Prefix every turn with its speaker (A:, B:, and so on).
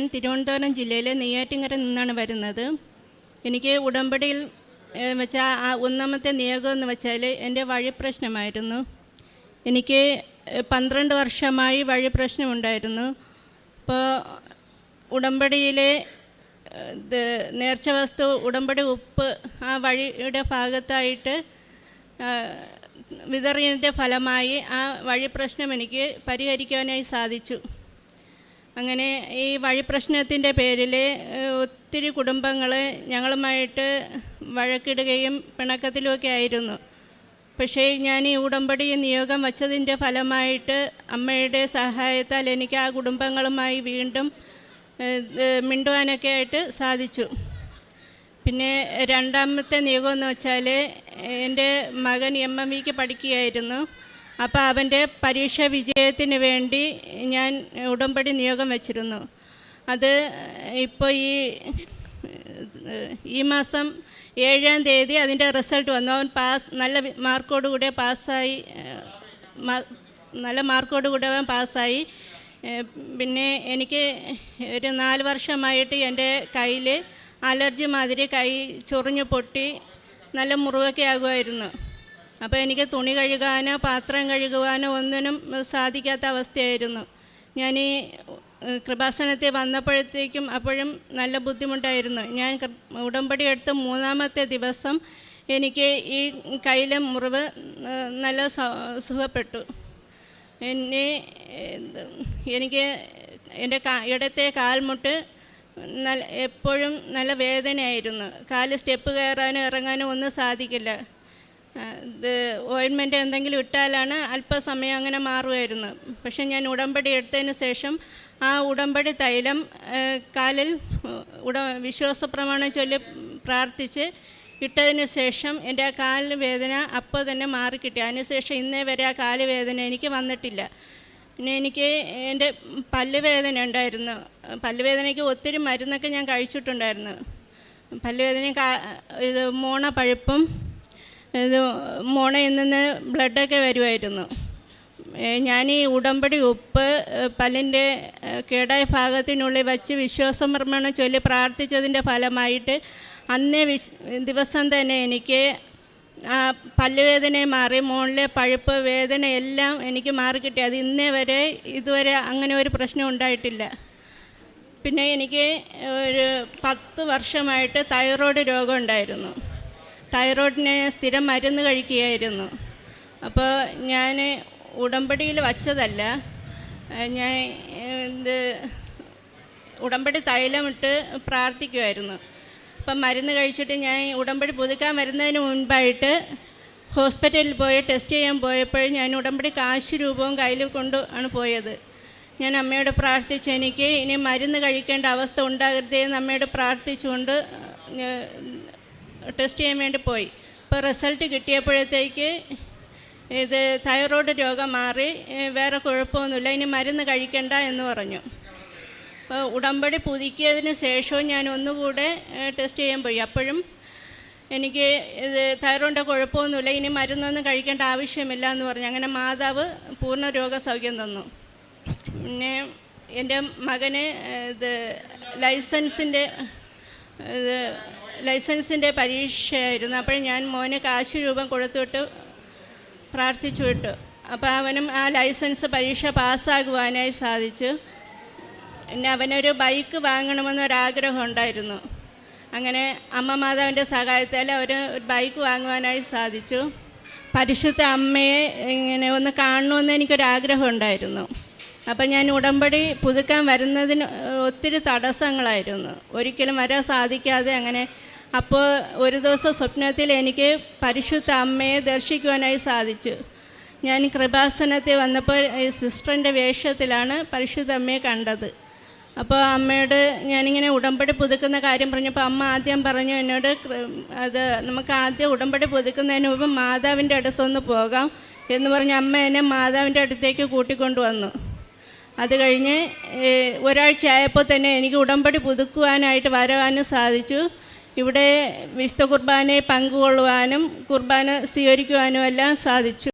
A: ഞാൻ തിരുവനന്തപുരം ജില്ലയിലെ നെയ്യാറ്റിങ്കര നിന്നാണ് വരുന്നത്. എനിക്ക് ഉടമ്പടിയിൽ വെച്ചാൽ ഒന്നാമത്തെ നിയോഗം എന്ന് വെച്ചാൽ എന്റെ വഴി പ്രശ്നമായിരുന്നു. എനിക്ക് പന്ത്രണ്ട് വർഷമായി വഴി പ്രശ്നമുണ്ടായിരുന്നു. അപ്പോൾ ഉടമ്പടിയിലെ നേർച്ച വസ്തു ഉടമ്പടി ഉപ്പ് ആ വഴിയുടെ ഭാഗത്തായിട്ട് വിതറിയതിന്റെ ഫലമായി ആ വഴി പ്രശ്നം എനിക്ക് പരിഹരിക്കാനായി സാധിച്ചു. അങ്ങനെ ഈ വഴി പ്രശ്നത്തിന്റെ പേരിൽ ഒത്തിരി കുടുംബങ്ങൾ ഞങ്ങളുമായിട്ട് വഴക്കിടുകയും പിണക്കത്തിലുമൊക്കെ ആയിരുന്നു. പക്ഷേ ഞാൻ ഈ ഉടമ്പടി നിയോഗം വച്ചതിന്റെ ഫലമായിട്ട് അമ്മയുടെ സഹായത്താൽ എനിക്ക് ആ കുടുംബങ്ങളുമായി വീണ്ടും മിണ്ടുവാനൊക്കെ ആയിട്ട് സാധിച്ചു. പിന്നെ രണ്ടാമത്തെ നിയോഗം എന്ന് വെച്ചാൽ എന്റെ മകൻ എം എം വിക്ക് പഠിക്കുകയായിരുന്നു. അപ്പോൾ അവന്റെ പരീക്ഷ വിജയത്തിന് വേണ്ടി ഞാൻ ഉടമ്പടി നിയോഗം വച്ചിരുന്നു. അത് ഇപ്പോൾ ഈ ഈ മാസം ഏഴാം തീയതി അതിന്റെ റിസൾട്ട് വന്നു. അവൻ പാസ് നല്ല മാർക്കോടുകൂടെ പാസ്സായി നല്ല മാർക്കോടുകൂടെ അവൻ പാസ്സായി. പിന്നെ എനിക്ക് ഒരു നാല് വർഷമായിട്ട് എന്റെ കയ്യിൽ അലർജി മാതിരി കൈ ചൊറിഞ്ഞ് പൊട്ടി നല്ല മുറിവൊക്കെ ആകുമായിരുന്നു. അപ്പോൾ എനിക്ക് തുണി കഴുകാനോ പാത്രം കഴുകുവാനോ ഒന്നിനും സാധിക്കാത്ത അവസ്ഥയായിരുന്നു. ഞാൻ ഈ കൃപാസനത്തിൽ വന്നപ്പോഴത്തേക്കും അപ്പോഴും നല്ല ബുദ്ധിമുട്ടായിരുന്നു. ഞാൻ ഉടമ്പടി എടുത്ത് മൂന്നാമത്തെ ദിവസം എനിക്ക് ഈ കയ്യിലെ മുറിവ് നല്ല സുഖപ്പെട്ടു. എന്നെ എനിക്ക് എന്റെ ഇടത്തെ കാൽമുട്ട് നല്ല എപ്പോഴും നല്ല വേദനയായിരുന്നു. കാൽ സ്റ്റെപ്പ് കയറാനോ ഇറങ്ങാനോ ഒന്നും സാധിക്കില്ല. ഇത് ഓയിൻമെന്റ് എന്തെങ്കിലും ഇട്ടാലാണ് അല്പസമയം അങ്ങനെ മാറുമായിരുന്നു. പക്ഷേ ഞാൻ ഉടമ്പടി എടുത്തതിന് ശേഷം ആ ഉടമ്പടി തൈലം കാലിൽ ഉട വിശ്വാസ പ്രമാണം ചൊല്ലി പ്രാർത്ഥിച്ച് ഇട്ടതിന് ശേഷം എന്റെ ആ കാലിന് വേദന അപ്പോൾ തന്നെ മാറിക്കിട്ടി. അതിനുശേഷം ഇന്നേ വരെ ആ കാൽ വേദന എനിക്ക് വന്നിട്ടില്ല. പിന്നെ എനിക്ക് എന്റെ പല്ലുവേദന ഉണ്ടായിരുന്നു. പല്ലുവേദനയ്ക്ക് ഒത്തിരി മരുന്നൊക്കെ ഞാൻ കഴിച്ചിട്ടുണ്ടായിരുന്നു. പല്ലുവേദന ഇത് മോണ പഴുപ്പും ഇത് മോണെ നിന്ന് ബ്ലഡൊക്കെ വരുമായിരുന്നു ഞാൻ ഈ ഉടമ്പടി ഉപ്പ് പല്ലിന്റെ കേടായ ഭാഗത്തിനുള്ളിൽ വച്ച് വിശ്വാസമർമ്മണം ചൊല്ലി പ്രാർത്ഥിച്ചതിന്റെ ഫലമായിട്ട് അന്നേ വിശ് ദിവസം തന്നെ എനിക്ക് പല്ലുവേദന മാറി മുകളിലെ പഴുപ്പ് വേദന എല്ലാം എനിക്ക് മാറിക്കിട്ടി. അത് ഇന്നേ വരെ ഇതുവരെ അങ്ങനെ ഒരു പ്രശ്നം ഉണ്ടായിട്ടില്ല. പിന്നെ എനിക്ക് ഒരു പത്ത് വർഷമായിട്ട് തൈറോയ്ഡ് രോഗം ഉണ്ടായിരുന്നു. തൈറോയിഡിന് സ്ഥിരം മരുന്ന് കഴിക്കുകയായിരുന്നു. അപ്പോൾ ഞാൻ ഉടമ്പടിയിൽ വച്ചതല്ല. ഞാൻ ഇത് ഉടമ്പടി തൈലമിട്ട് പ്രാർത്ഥിക്കുമായിരുന്നു അപ്പം മരുന്ന് കഴിച്ചിട്ട് ഞാൻ ഉടമ്പടി പുതുക്കാൻ വരുന്നതിന് മുൻപായിട്ട് ഹോസ്പിറ്റലിൽ പോയി ടെസ്റ്റ് ചെയ്യാൻ പോയപ്പോൾ ഞാൻ ഉടമ്പടി കാശ് രൂപവും കയ്യിൽ കൊണ്ട് ആണ് പോയത്. ഞാൻ അമ്മയോട് പ്രാർത്ഥിച്ച് എനിക്ക് ഇനി മരുന്ന് കഴിക്കേണ്ട അവസ്ഥ ഉണ്ടാകരുതേ എന്ന് അമ്മയോട് പ്രാർത്ഥിച്ചുകൊണ്ട് ടെസ്റ്റ് ചെയ്യാൻ വേണ്ടി പോയി. ഇപ്പോൾ റിസൾട്ട് കിട്ടിയപ്പോഴത്തേക്ക് ഇത് തൈറോയ്ഡ് രോഗം മാറി വേറെ കുഴപ്പമൊന്നുമില്ല ഇനി മരുന്ന് കഴിക്കണ്ട എന്ന് പറഞ്ഞു. അപ്പോൾ ഉടമ്പടി പുതുക്കിയതിന് ശേഷവും ഞാൻ ഒന്നുകൂടെ ടെസ്റ്റ് ചെയ്യാൻ പോയി. അപ്പോഴും എനിക്ക് ഇത് തൈറോയിന്റെ കുഴപ്പമൊന്നുമില്ല ഇനി മരുന്നൊന്നും കഴിക്കേണ്ട ആവശ്യമില്ല എന്ന് പറഞ്ഞു. അങ്ങനെ മാതാവ് പൂർണ രോഗസൗഖ്യം തന്നു. പിന്നെ എന്റെ മകന് ഇത് ലൈസൻസിന്റെ ഇത് ലൈസൻസിന്റെ പരീക്ഷയായിരുന്നു. അപ്പോൾ ഞാൻ മോന് കാശ് രൂപം കൊടുത്തുവിട്ട് പ്രാർത്ഥിച്ചു വിട്ടു. അപ്പോൾ അവനും ആ ലൈസൻസ് പരീക്ഷ പാസ്സാകുവാനായി സാധിച്ചു. പിന്നെ അവനൊരു ബൈക്ക് വാങ്ങണമെന്നൊരാഗ്രഹം ഉണ്ടായിരുന്നു. അങ്ങനെ അമ്മ മാതാവിന്റെ സഹായത്താൽ അവർ ഒരു ബൈക്ക് വാങ്ങുവാനായി സാധിച്ചു. പരിശുദ്ധ അമ്മയെ ഇങ്ങനെ ഒന്ന് കാണണമെന്ന് എനിക്കൊരാഗ്രഹം ഉണ്ടായിരുന്നു. അപ്പം ഞാൻ ഉടമ്പടി പുതുക്കാൻ വരുന്നതിന് ഒത്തിരി തടസ്സങ്ങളായിരുന്നു. ഒരിക്കലും വരാൻ സാധിക്കാതെ അങ്ങനെ അപ്പോൾ ഒരു ദിവസം സ്വപ്നത്തിൽ എനിക്ക് പരിശുദ്ധ അമ്മയെ ദർശിക്കുവാനായി സാധിച്ചു. ഞാൻ കൃപാസനത്തിൽ വന്നപ്പോൾ സിസ്റ്ററിന്റെ വേഷത്തിലാണ് പരിശുദ്ധ അമ്മയെ കണ്ടത്. അപ്പോൾ അമ്മയോട് ഞാനിങ്ങനെ ഉടമ്പടി പുതുക്കുന്ന കാര്യം പറഞ്ഞപ്പോൾ അമ്മ ആദ്യം പറഞ്ഞു എന്നോട് അത് നമുക്ക് ആദ്യം ഉടമ്പടി പുതുക്കുന്നതിന് മുമ്പ് മാതാവിന്റെ അടുത്തൊന്ന് പോകാം എന്ന് പറഞ്ഞ് അമ്മ എന്നെ മാതാവിന്റെ അടുത്തേക്ക് കൂട്ടിക്കൊണ്ടു വന്നു. അത് കഴിഞ്ഞ് ഒരാഴ്ച ആയപ്പോൾ തന്നെ എനിക്ക് ഉടമ്പടി പുതുക്കുവാനായിട്ട് വരവാനും സാധിച്ചു. ഇവിടെ വിശുദ്ധ കുർബാനയെ പങ്കുകൊള്ളുവാനും കുർബാന സ്വീകരിക്കുവാനും എല്ലാം സാധിച്ചു.